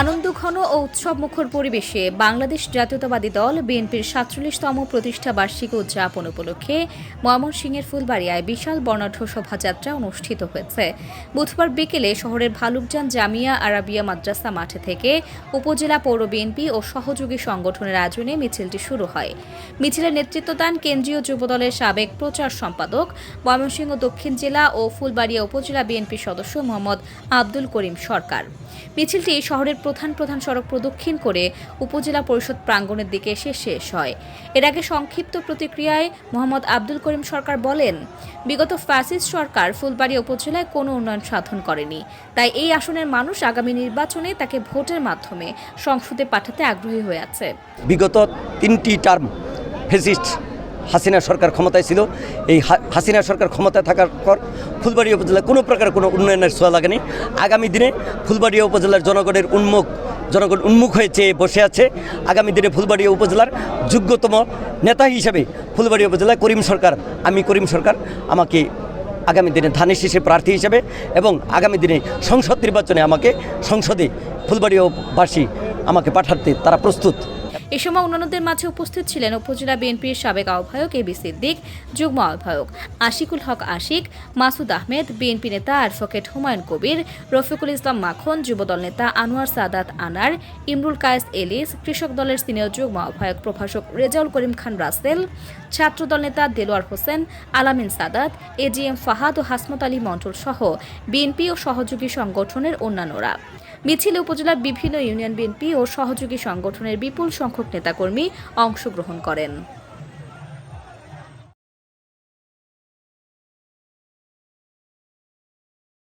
আনন্দ আনন্দঘন ও উৎসব উৎসবমুখর পরিবেশে বাংলাদেশ জাতীয়তাবাদী দল বিএনপির সাতচল্লিশতম প্রতিষ্ঠা বার্ষিকী উদযাপন উপলক্ষে ময়মনসিংহের ফুলবাড়িয়ায় বিশাল বর্ণাঢ্য শোভাযাত্রা অনুষ্ঠিত হয়েছে। বুধবার বিকেলে শহরের ভালুকজান জামিয়া আরাবিয়া মাদ্রাসা মাঠে থেকে উপজেলা পৌর বিএনপি ও সহযোগী সংগঠনের আয়োজনে মিছিলটি শুরু হয়। মিছিলের নেতৃত্ব দেন কেন্দ্রীয় যুবদলের সাবেক প্রচার সম্পাদক ময়মনসিংহ দক্ষিণ জেলা ও ফুলবাড়িয়া উপজেলা বিএনপি সদস্য মোহাম্মদ আব্দুল করিম সরকার। মিছিলটি শহরের প্রধান প্রধান সড়ক প্রদক্ষিণ করে উপজেলা পরিষদ প্রাঙ্গণের দিকে এসে শেষ হয়। এর আগে সংক্ষিপ্ত প্রতিক্রিয়ায় মোহাম্মদ আব্দুল করিম সরকার বলেন, বিগত ফ্যাসিস্ট সরকার ফুলবাড়ি উপজেলায় কোনো উন্নয়ন সাধন করেনি। তাই এই আসনের মানুষ আগামী নির্বাচনে তাকে ভোটের মাধ্যমে সংসদে পাঠাতে আগ্রহী হয়ে আছে। বিগত তিনটি টার্ম ফেসিস্ট হাসিনা সরকার ক্ষমতায় ছিল। এই হাসিনা সরকার ক্ষমতায় থাকার পর ফুলবাড়িয়া উপজেলায় কোনো প্রকার কোনো উন্নয়নের ছোঁয়া লাগেনি। আগামী দিনে ফুলবাড়িয়া উপজেলার জনগণের উন্মুখ জনগণ উন্মুখ হয়েছে, বসে আছে। আগামী দিনে ফুলবাড়িয়া উপজেলার যোগ্যতম নেতা হিসেবে ফুলবাড়িয়া উপজেলায় করিম সরকার, আমি করিম সরকার, আমাকে আগামী দিনে ধানের শীষে প্রার্থী হিসেবে এবং আগামী দিনে সংসদ নির্বাচনে আমাকে সংসদে ফুলবাড়িয়াবাসী আমাকে পাঠাতে তারা প্রস্তুত। এ সময় অন্যান্যদের মাঝে উপস্থিত ছিলেন উপজেলা বিএনপির সাবেক আহ্বায়ক এবি সিদ্দিক যুগ্ম আহ্বায়ক আশিকুল হক আশিক, মাসুদ আহমেদ, বিএনপি নেতা অ্যাডভোকেট হুমায়ুন কবির, রফিকুল ইসলাম মাখন, যুবদল নেতা আনোয়ার সাদাত আনার, ইমরুল কায়েস এলিস, কৃষক দলের সিনিয়র যুগ্ম আহ্বায়ক প্রভাষক রেজাউল করিম খান রাসেল, ছাত্রদল নেতা দেলোয়ার হোসেন, আলামিন সাদাত এজিএম ফাহাদ ও হাসমত আলী মন্টল সহ বিএনপি ও সহযোগী সংগঠনের অন্যান্যরা। মিছিলে উপজেলার বিভিন্ন ইউনিয়ন বিএনপি ও সহযোগী সংগঠনের বিপুল সংখ্যক নেতাকর্মী অংশগ্রহণ করেন।